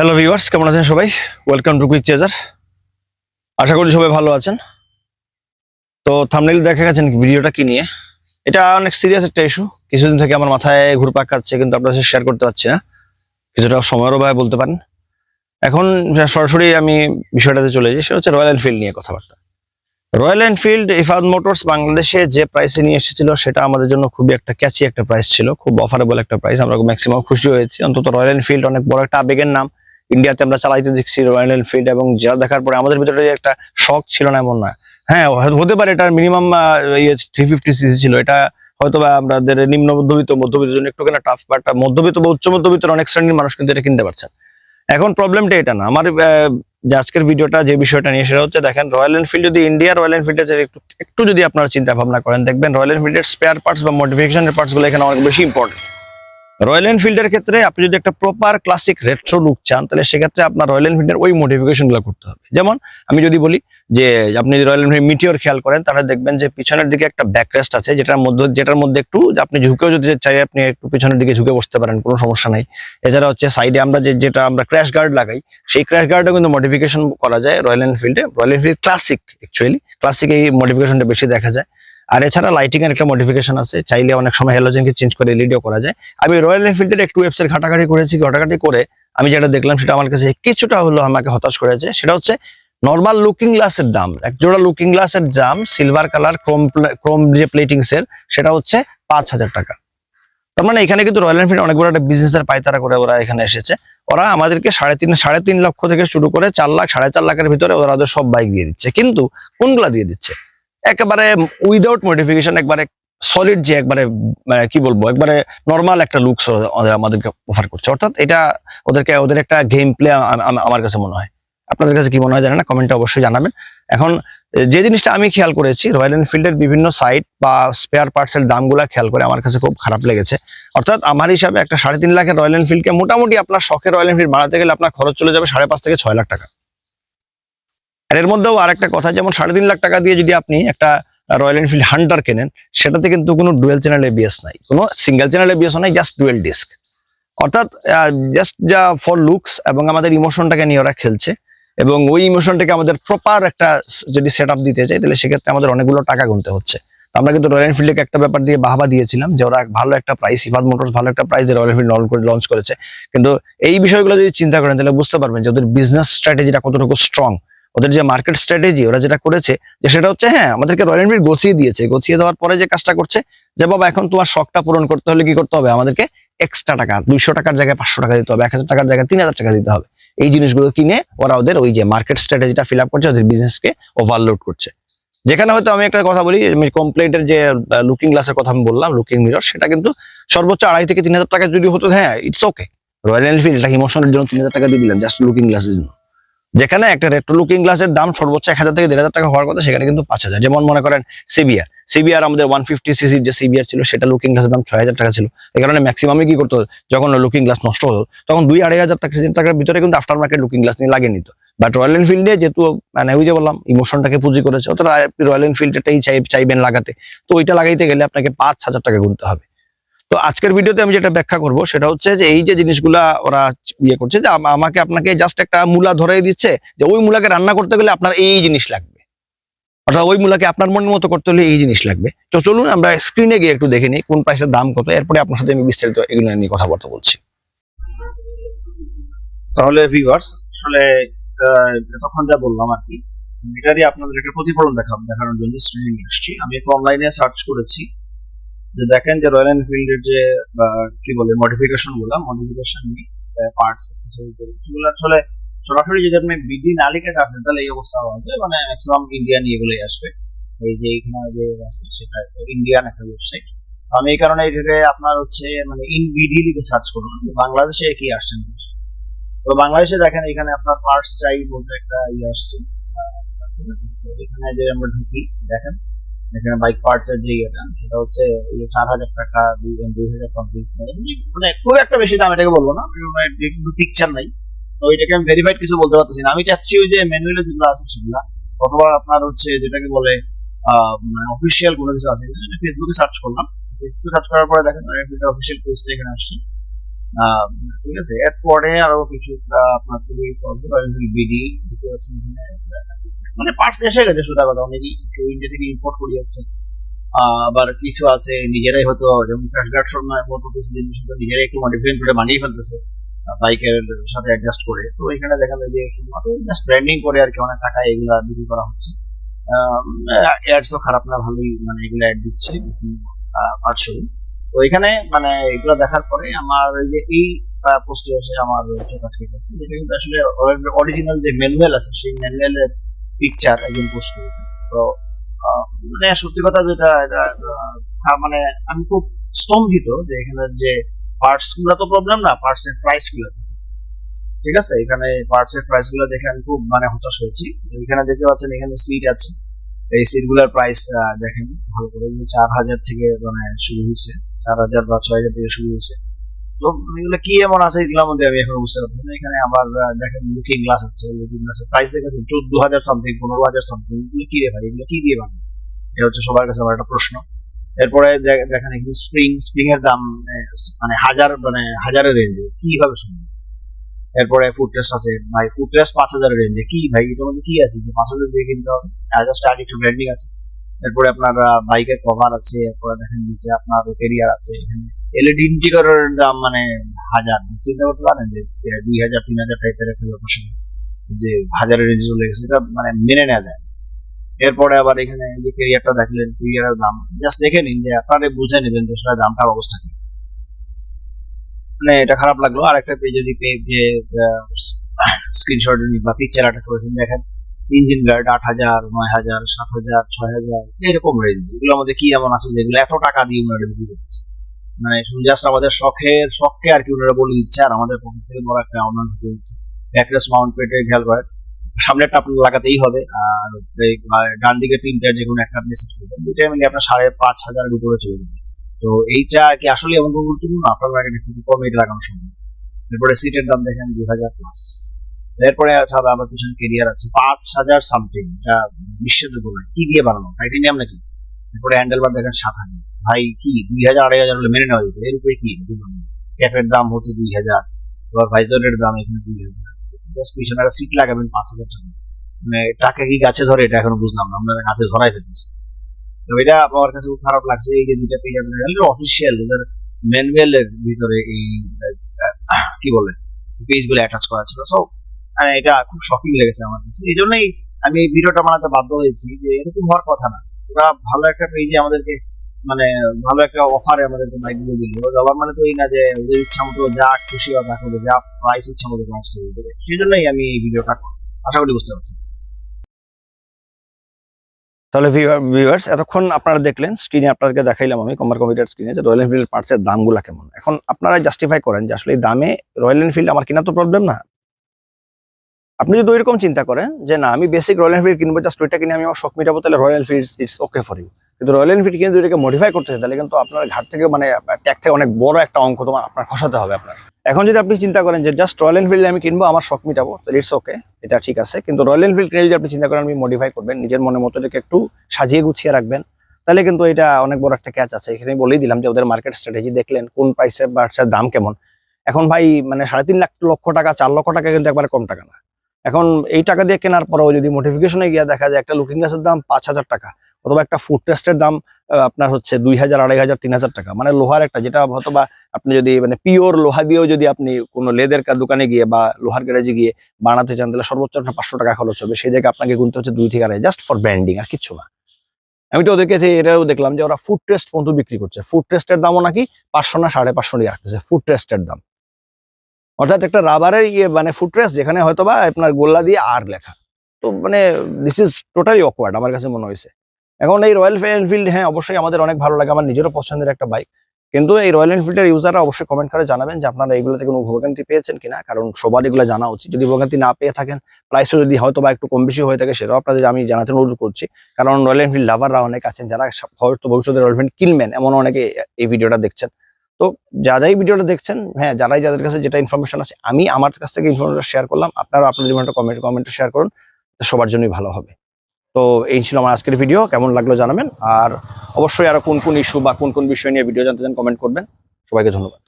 Hello viewers কেমন আছেন সবাই? ওয়েলকাম টু কুইক চেজার আশা করি সবাই ভালো আছেন। তো থামনেল দেখা গেছেন ভিডিওটা কি নিয়ে? এটা অনেক সিরিয়াস একটা ইস্যু কিছুদিন থেকে আমার মাথায় ঘুরপাক খাচ্ছে, কিন্তু আপনার সাথে শেয়ার করতে পারছি না। কিছুটা সময়ের অভাবে বলতে পারেন। এখন সরাসরি আমি বিষয়টাতে চলে যাই, সেটা হচ্ছে রয়্যাল এনফিল্ড নিয়ে কথাবার্তা। রয়্যাল এনফিল্ড ইফাদ মোটরস বাংলাদেশে যে প্রাইসে নিয়ে এসেছিল, সেটা আমাদের জন্য খুবই একটা ক্যাচি একটা প্রাইস ছিল, খুব অফারেবল একটা প্রাইস আমরা ম্যাক্সিমাম খুশি হয়েছি। অন্তত রয়্যাল এনফিল্ড অনেক বড় একটা আবেগের নাম। ইন্ডিয়াতে আমরা চালাইতে দেখছি রয়্যাল এনফিল্ড এবং যা দেখার পরে আমাদের ভিতরে একটা শখ ছিল না এমন না। হ্যাঁ হতে পারে এটার মিনিমাম ইয়ে থ্রি ফিফটি সিসি ছিল। এটা হয়তো বা আমাদের নিম্ন মধ্যবিত্ত, মধ্যবিত্তের জন্য একটু টাফ বাট মধ্যবিত্ত বা উচ্চ মধ্যবিত্তের অনেক শ্রেণির মানুষ কিন্তু এটা কিনতে পারছেন। এখন প্রবলেমটা এটা না। আমার যে আজকের ভিডিওটা, যে বিষয়টা নিয়ে, সেটা হচ্ছে দেখেন রয়্যাল এনফিল্ড যদি ইন্ডিয়া রয়্যাল এনফিল্ডের একটু একটু যদি আপনারা চিন্তা ভাবনা করেন, দেখবেন রয়্যাল এনফিল্ডের স্পেয়ার পার্টস বা মডিফিকেশনের পার্টসগুলো এখানে অনেক বেশি ইম্পর্টেন্ট রয়্যাল এনফিল্ডের ক্ষেত্রে আপনি যদি একটা প্রপার ক্লাসিক রেট্রো লুক চান, তাহলে সেক্ষেত্রে আপনার রয়্যাল এনফিল্ডের ওই মডিফিকেশনগুলো করতে হবে। যেমন আমি যদি বলি যে, আপনি যদি রয়্যাল এনফিল্ড মিটিওর খেয়াল করেন, তাহলে দেখবেন যে পিছনের দিকে একটা ব্যাকরেস্ট আছে, যেটার মধ্যে যেটার মধ্যে একটু আপনি ঝুঁকেও যদি চাই, আপনি একটু পিছনের দিকে ঝুঁকে বসতে পারেন, কোনো সমস্যা নাই। এছাড়া হচ্ছে সাইডে আমরা যে, যেটা আমরা ক্র্যাশ গার্ড লাগাই, সেই ক্র্যাশ গার্ডও কিন্তু মডিফিকেশন করা যায় Royal এনফিল্ডে Royal Enfield classic actually classic এই মডিফিকেশনটা বেশি দেখা যায়। আর এছাড়া লাইটিং এর একটা মডিফিকেশন আছে। চাইলে অনেক সময় হ্যালোজেনকে চেঞ্জ করে এলইডিও করা যায়। আমি রয়্যাল এনফিল্ডের একটু ওয়েবসাইট ঘাটাঘাটি করেছি, ঘাটাঘাটি করে আমি যেটা দেখলাম সেটা আমার কাছে কিছুটা হলো আমাকে হতাশ করেছে। সেটা হচ্ছে নর্মাল লুকিং গ্লাসের দাম। এক জোড়া লুকিং গ্লাসের দাম সিলভার কালার ক্রোম ক্রোম যে প্লেটিংস এর, সেটা হচ্ছে পাঁচ হাজার টাকা। তার মানে এখানে কিন্তু রয়্যাল এনফিল্ড অনেক বড় একটা বিজনেস এর পায়তারা করে ওরা এখানে এসেছে। ওরা আমাদেরকে সাড়ে তিন সাড়ে তিন লক্ষ থেকে শুরু করে চার লাখ, সাড়ে চার লাখের ভিতরে ওরা সব বাইক দিয়ে দিচ্ছে। কিন্তু কোনগুলা দিয়ে দিচ্ছে? একেবারে উইদাউট মডিফিকেশন একবারে সলিড যে একবারে মানে কি বলব, একবারে নর্মাল একটা লুকস আমাদেরকে অফার করছে। অর্থাৎ এটা ওদেরকে, ওদের একটা গেম প্লে আমার কাছে মনে হয়। আপনাদের কাছে কি মনে হয় জানেন না কমেন্টে অবশ্যই জানাবেন। এখন, যে জিনিসটা আমি খেয়াল করেছি রয়্যাল এনফিল্ডের বিভিন্ন সাইট বা স্পেয়ার পার্টস এর দামগুলা খেয়াল করে আমার কাছে খুব খারাপ লেগেছে। অর্থাৎ আমার হিসাবে একটা সাড়ে তিন লাখের রয়্যাল এনফিল্ডকে মোটামুটি আপনার শখের রয়্যাল এনফিল্ড বানাতে গেলে আপনার খরচ চলে যাবে সাড়ে পাঁচ থেকে ছয় লাখ টাকা। আর এর মধ্যেও আরেকটা কথা, যেমন সাড়ে তিন লাখ টাকা দিয়ে যদি আপনি একটা রয়্যাল এনফিল্ড হান্টার কেনেন, সেটাতে কিন্তু কোনো ডুয়েল চ্যানেল এবিএস নাই। কোনো সিঙ্গেল চ্যানেল এবিএস নাই জাস্ট ডুয়েল ডিস্ক অর্থাৎ জাস্ট যা ফর লুকস এবং আমাদের ইমোশনটাকে নিয়ে ওরা খেলছে। এবং ওই ইমোশনটাকে আমাদের প্রপার একটা যদি সেট দিতে চাই, তাহলে সেক্ষেত্রে আমাদের অনেকগুলো টাকা গুনতে হচ্ছে। আমরা কিন্তু রয়্যাল এনফিল্ডকে একটা ব্যাপার দিয়ে বাহবা দিয়েছিলাম যে ওরা ভালো একটা প্রাইস ইফাদ মোটরস ভালো একটা প্রাইস রয়্যাল এনফিল্ড লঞ্চ করেছে। কিন্তু এই বিষয়গুলো যদি চিন্তা করেন, তাহলে বুঝতে পারবেন যে ওদের বিজনেস স্ট্র্যাটেজিটা কতটুকু স্ট্রং ওদের যে মার্কেট স্ট্র্যাটেজি ওরা যেটা করেছে যে সেটা হচ্ছে হ্যাঁ আমাদেরকে রয়্যাল এনফিল্ড গছিয়ে দিয়েছে। গছিয়ে দেওয়ার পরে যে কাজটা করছে, যে বাবা, এখন তোমার শখটা পূরণ করতে হলে কি করতে হবে? আমাদেরকে এক্সট্রা টাকা, দুইশো টাকার জায়গায় পাঁচশো টাকা দিতে হবে, এক হাজার টাকার জায়গায় তিন হাজার টাকা দিতে হবে। এই জিনিসগুলো কিনে ওরা ওদের ওই যে মার্কেট স্ট্র্যাটেজিটা ফিল আপ করছে, ওদের বিজনেসকে ওভারলোড করছে। যেখানে হয়তো আমি একটা কথা বলি কমপ্লেটের যে লুকিং গ্লাসের কথা আমি বললাম লুকিং মিরর সেটা কিন্তু সর্বোচ্চ আড়াই থেকে তিন হাজার টাকা যদি হতো হ্যাঁ ইটস ওকে রয়্যাল এনফিল্ড এটা ইমোশনের জন্য তিন হাজার টাকা দিয়ে দিলাম জাস্ট লুকিং গ্লাসের জন্য। যেখানে একটা রেট্রো লুকিং গ্লাসের দাম সর্বোচ্চ এক হাজার থেকে দেড় হাজার টাকা হওয়ার কথা, সেখানে কিন্তু পাঁচ হাজার। যেমন মনে করেন সিবিআর সিবিআর আমাদের ওয়ান ফিফটি সিসির যে সিবিআর ছিল, সেটা লুকিং গ্লাসের দাম ছয় হাজার টাকা ছিল। এই কারণে ম্যাক্সিমামই কি করতো যখন লুকিং গ্লাস নষ্ট হতো, তখন দুই আড়াই হাজার টাকা টাকার ভিতরে কিন্তু আফটার মার্কেট লুকিং গ্লাস নিয়ে লাগিয়ে নিত। বাট রয়্যাল এনফিল্ডে যেহেতু মানে ওই যে বললাম ইমোশনটাকে পুঁজি করেছে, অতটা রয়্যাল এনফিল্ডটাই চাই চাইবেন লাগাতে। তো ওইটা লাগাইতে গেলে আপনাকে পাঁচ হাজার টাকা গুনতে হবে। তো আজকের ভিডিওতে আমি যেটা ব্যাখ্যা করব সেটা হচ্ছে যে এই যে জিনিসগুলা ওরা ইয়ে করছে যে আম- আমাকে আপনাকে জাস্ট একটা মূলা ধরে দিচ্ছে যে ওই মূলাকে রান্না করতে গেলে আপনার এই জিনিস লাগবে। অর্থাৎ ওই মূলাকে আপনার মনের মতো করতে হলে এই জিনিস লাগবে। তো চলুন আমরা স্ক্রিনে গিয়ে একটু দেখে নিই কোন প্রাইসের দাম কত। এরপরে আপনার সাথে আমি বিস্তারিত এগুলো নিয়ে কথাবার্তা বলছি। তাহলে ভিউয়ার্স আসলে তখন যা বললাম আর কি, এটারই আপনাদের একটা প্রতিফলন দেখাবো, দেখানোর জন্য স্ক্রিনে আসছি। আমি একটু অনলাইনে সার্চ করেছি। যে দেখেন যে রয়্যাল এনফিল্ডের যে কি বলে মডিফিকেশনগুলো মডিফিকেশন পার্টস এগুলো। আসলে সরাসরি যদি আপনি বিডি না লিখে চাচ্ছেন তাহলে এই অবস্থা হবে মানে ম্যাক্সিমাম ইন্ডিয়ান এগুলোই আসবে। এই যে এখানে যে আছে, সেটা ইন্ডিয়ান একটা ওয়েবসাইট আমি এই কারণে এটাকে আপনার হচ্ছে মানে ইন বিডি লিখে সার্চ করুন। বাংলাদেশে কি আসছে তো বাংলাদেশে দেখেন এখানে আপনার পার্টস চাই বলতে একটা ইয়ে আসছে। এখানে যে আমরা ঢুকি, দেখেন। এখানে বাইক পার্টস এর যে ইয়েটা, সেটা হচ্ছে চার হাজার টাকা দুই দুই হাজার সামথিং মানে খুব একটা বেশি দাম, এটাকে বলব না। মানে কিন্তু পিকচার নাই। তো এটাকে আমি ভেরিফাইড কিছু বলতে পারতেছি না। আমি চাচ্ছি ওই যে ম্যানুয়ালি যেগুলো আছে সেগুলো, অথবা আপনার হচ্ছে যেটাকে বলে অফিসিয়াল কোনো কিছু আছে আমি ফেসবুকে সার্চ করলাম। ফেসবুকে সার্চ করার পরে দেখেন অফিসিয়াল পেজটা এখানে আসছে। ঠিক আছে? এরপরে আরও কিছু আপনার বিডি বুঝতে পারছেন মানে পার্টস এসে গেছে সোজা কথা অনেকেই কেউ ইন্ডিয়া থেকে ইম্পোর্ট করে যাচ্ছে আবার কিছু আছে নিজেরাই হয়তো যেমন ক্র্যাশ গার্ড হয়তো নিজেরাই একটু মডিফাই করে বানিয়ে ফেলতেছে বাইকের সাথে অ্যাডজাস্ট করে। তো এখানে দেখা যায় যে শুধুমাত্র জাস্ট ব্র্যান্ডিং করে আর কি, অনেক টাকা এগুলা বিক্রি করা হচ্ছে। অ্যাডসও খারাপ না, ভালোই মানে এগুলো অ্যাড দিচ্ছে পার্সল তো এখানে মানে এগুলো দেখার পরে আমার যে এই পোস্টে এসে আমার চোখ আটকে গেছে। যেটা কিন্তু আসলে অরিজিনাল যে ম্যানুয়াল আছে, সেই ম্যানুয়ালের পিকচার একজন করেছে তো মানে সত্যি কথা যেটা, এটা মানে আমি খুব স্তম্ভিত যে এখানে যে পার্টসগুলো তো প্রবলেম না পার্টস এর প্রাইসগুলো ঠিক আছে? এখানে পার্টস এর প্রাইসগুলো দেখে আমি খুব মানে হতাশ হয়েছি। এখানে দেখতে পাচ্ছেন, এখানে সিট আছে। এই সিটগুলোর প্রাইস দেখেন, ভালো করে। চার হাজার থেকে মানে শুরু হয়েছে। চার হাজার বা ছয় হাজার থেকে শুরু হয়েছে। এগুলো কি এমন আছে আমি বুঝতে পারছি না। এখানে আবার দেখেন লুকিং গ্লাস আছে লুকিং গ্লাসের প্রাইস দেখেছেন? চোদ্দ হাজার সামথিং পনেরো হাজার সামথিং এগুলো কি রে ভাই এগুলো কি দিয়ে এটা হচ্ছে সবার কাছে আমার একটা প্রশ্ন। এরপরে দেখেন এখানে স্প্রিং স্প্রিং এর দাম মানে হাজার মানে হাজারের রেঞ্জে কীভাবে সম্ভব? এরপরে ফুটরেস্ট আছে, ভাই ফুটরেস্ট পাঁচ হাজারের রেঞ্জে কি ভাই? এটার মধ্যে কি আছে? পাঁচ হাজার দিয়ে কিনতে হবে। আর একটু ব্র্যান্ডিং আছে। এরপরে আপনার বাইকের কভার আছে, এরপরে দেখেন নিচে আপনার কেরিয়ার আছে, এখানে এলইডি ইন্ডিকেটরের দাম মানে হাজার, চিন্তা করতে পারেন যে দুই হাজার, তিন হাজার টাইপের একটা ব্যাপার। যে হাজারের রেঞ্জে চলে গেছে, এটা মানে মেনে নেওয়া যায়। এরপরে আবার এখানে যে কেরিয়ারটা দেখলেন কেরিয়ারের দাম জাস্ট দেখে নিন যে আপনারা বুঝে নেবেন যে আসলে দামটার অবস্থা কি। মানে এটা খারাপ লাগল। আর একটা পেজ যদি পেজে স্ক্রিনশট বা পিকচার আটা করেছেন, দেখেন। ইঞ্জিন গার্ড আট হাজার, নয় হাজার, সাত হাজার, ছয় হাজার এরকম রেঞ্জ এগুলোর মধ্যে কি এমন আছে যেগুলো এত টাকা দিয়ে ওনারা বিক্রি করতেছে মানে জাস্ট আমাদের শখের, শখকে আর কি ওনারা বলে দিচ্ছে, আর আমাদের পকেট থেকে বড় একটা অনলাইন ঢুকে দিচ্ছে ব্যাকলেস মাউন্ট পেটে খেয়াল করেন। সামনেরটা আপনার লাগাতেই হবে, আর ডান দিকে তিনটার যে কোনো একটা আপনি সেট করবেন। দুইটা মিলে আপনার সাড়ে পাঁচ হাজারের উপরে চলে যাবে। তো এইটা কি আসলে এমন গুরুত্বপূর্ণ? আপনার মার্কেটের থেকে কম এটা লাগানো সম্ভব? এরপরে সিটের দাম দেখেন দুই হাজার প্লাস এরপরে ছাড়া আবার পিছনে কেরিয়ার আছে। পাঁচ হাজার সামথিং এটা বিশ্বাসযোগ্য নয় কি দিয়ে বানানো? টাইটেনিয়াম নাকি? এরপরে হ্যান্ডেল বার দেখেন সাত হাজার। ভাই, কি? দুই হাজার, আড়াই হাজার হলে মেনে নেওয়া যেত। এর উপরে কি? ক্যাপের দাম হচ্ছে দুই হাজার। এবার ভাইজারের দাম এখানে দুই হাজার। জাস্ট পিছনে একটা সিট লাগাবেন, পাঁচ হাজার টাকা। মানে টাকা কি গাছে ধরে, এটা এখনও বুঝলাম না। আপনারা গাছে ধরাই ফেলতেছে তো এটা আমার কাছে খুব খারাপ লাগছে, এই যে দুইটা পেজ আপনার অফিসিয়াল এদের ম্যানুয়ালের ভিতরে এই কি বলে পেজগুলো অ্যাটাচ করা ছিল। সো এটা খুব শকিং লেগেছে আমার কাছে। এই জন্যই আমি ভিডিওটা বানাতে বাধ্য হয়েছি যে এরকম হওয়ার কথা না। ওরা ভালো একটা পেজে আমাদেরকে মানে ভালো একটা অফারে আমাদেরকে দিল। মানে তো এই না যে ওদের ইচ্ছা মতো যা খুশি করবে যা প্রাইস ইচ্ছা মতো প্রাইস তৈরি দেবে সেই জন্যই আমি এই ভিডিওটা আশা করি বুঝতে পারছি তাহলে ভিউয়ার্স এতক্ষণ আপনারা দেখলেন স্ক্রিনে আপনাদেরকে দেখাইলাম আমি কমার কম্পিউটার স্ক্রিনে যে রয়্যাল এনফিল্ড পার্টসের দামগুলো কেমন। এখন আপনারা জাস্টিফাই করেন যে আসলে এই দামে রয়্যাল এনফিল্ড আমার কিনা তো প্রবলেম না। আপনি যদি ওইরকম চিন্তা করেন যে না, আমি বেসিক রয়্যাল এনফিল্ড কিনবো জাস্ট ওইটা কিনে আমি আমার শখ মিটাবো, তাহলে Royal Enfield it's okay for you কিন্তু রয়্যাল এনফিল্ড কিনে যদি এটাকে মডিফাই করতে চাই তাহলে কিন্তু আপনার ঘাট থেকে মানে ট্যাগ থেকে অনেক বড় একটা অঙ্ক তোমার আপনার খসাতে হবে আপনার। এখন যদি আপনি চিন্তা করেন যে জাস্ট রয়্যাল এনফিল্ড আমি কিনবো, আমার শখ মিটাবো, তাহলে ইটস ওকে এটা ঠিক আছে। কিন্তু রয়্যাল এনফিল্ড কিনে যদি আপনি চিন্তা করেন, আপনি মডিফাই করবেন, নিজের মনের মতো এটাকে একটু সাজিয়ে গুছিয়ে রাখবেন, তাহলে কিন্তু এটা অনেক বড় একটা ক্যাচ আছে। এখানে বলেই দিলাম যে ওদের মার্কেট স্ট্র্যাটেজি দেখলেন, কোন প্রাইসে বার্ডসের দাম কেমন। এখন ভাই মানে সাড়ে তিন লাখ লক্ষ টাকা, চার লক্ষ টাকা কিন্তু একবারে কম টাকা না। এখন এই টাকা দিয়ে কেনার পরেও যদি মোটিফিকেশনে গিয়ে দেখা যায় একটা লুকিং গ্লাসের দাম পাঁচ হাজার টাকা, অথবা একটা ফুড টেস্টের দাম আপনার হচ্ছে দুই হাজার, আড়াই হাজার, তিন হাজার টাকা মানে লোহার একটা, যেটা হয়তো বা আপনি যদি মানে পিওর লোহা দিয়েও যদি আপনি কোনো লেদের দোকানে গিয়ে বা লোহার গ্যারেজে গিয়ে বানাতে চান, তাহলে সর্বোচ্চ আপনার পাঁচশো টাকা খরচ হবে। সেই জায়গায় আপনাকে গুনতে হচ্ছে দুই থেকে আড়াই জাস্ট ফর ব্র্যান্ডিং আর কিচ্ছু না। আমি তো ওদেরকে এটাও দেখলাম যে ওরা ফুড টেস্ট পর্যন্ত বিক্রি করছে। ফুড টেস্টের দামও নাকি পাঁচশো না, সাড়ে পাঁচশো নিয়ে রাখতেছে ফুড টেস্টের দাম। অর্থাৎ একটা রাবারের ইয়ে মানে টেস্ট যেখানে হয়তো বা আপনার গোল্লা দিয়ে আর লেখা। তো মানে দিস ইজ টোটালি অকওয়ার্ড আমার কাছে মনে হয়েছে। এখন এই রয়্যাল এনফিল্ড হ্যাঁ অবশ্যই আমাদের অনেক ভালো লাগে, আমার নিজেরও পছন্দের একটা বাইক কিন্তু এই রয়্যাল এনফিল্ডের ইউজাররা অবশ্যই কমেন্ট করে জানাবেন যে আপনারা এইগুলো থেকে কোনো ভোগান্তি পেয়েছেন কিনা, কারণ সবার এগুলো জানা উচিত। যদি ভোগান্তি না পেয়ে থাকেন প্রাইসও যদি হয়তো বা একটু কম বেশি হয়ে থাকে, সেটাও আপনাদের আমি জানাতে অনুরোধ করছি। কারণ রয়্যাল এনফিল্ড লাভাররা অনেক আছেন, যারা হয়তো ভবিষ্যতে রয়্যাল এনফিল্ড কিনবেন এমন অনেকে এই ভিডিওটা দেখছেন। তো যারাই ভিডিওটা দেখছেন হ্যাঁ যারাই যাদের কাছে যেটা ইনফরমেশন আছে, আমি আমার কাছ থেকে ইনফরমেশন শেয়ার করলাম। আপনারা আপনার জীবনটা কমেন্ট কমেন্টে শেয়ার করুন সবার জন্যই ভালো হবে। তো এই ছিল আমার আজকের ভিডিও কেমন লাগল জানাবেন। আর অবশ্যই আরও কোন কোন ইস্যু বা কোন কোন বিষয় নিয়ে ভিডিও জানতে চান কমেন্ট করবেন। সবাইকে ধন্যবাদ।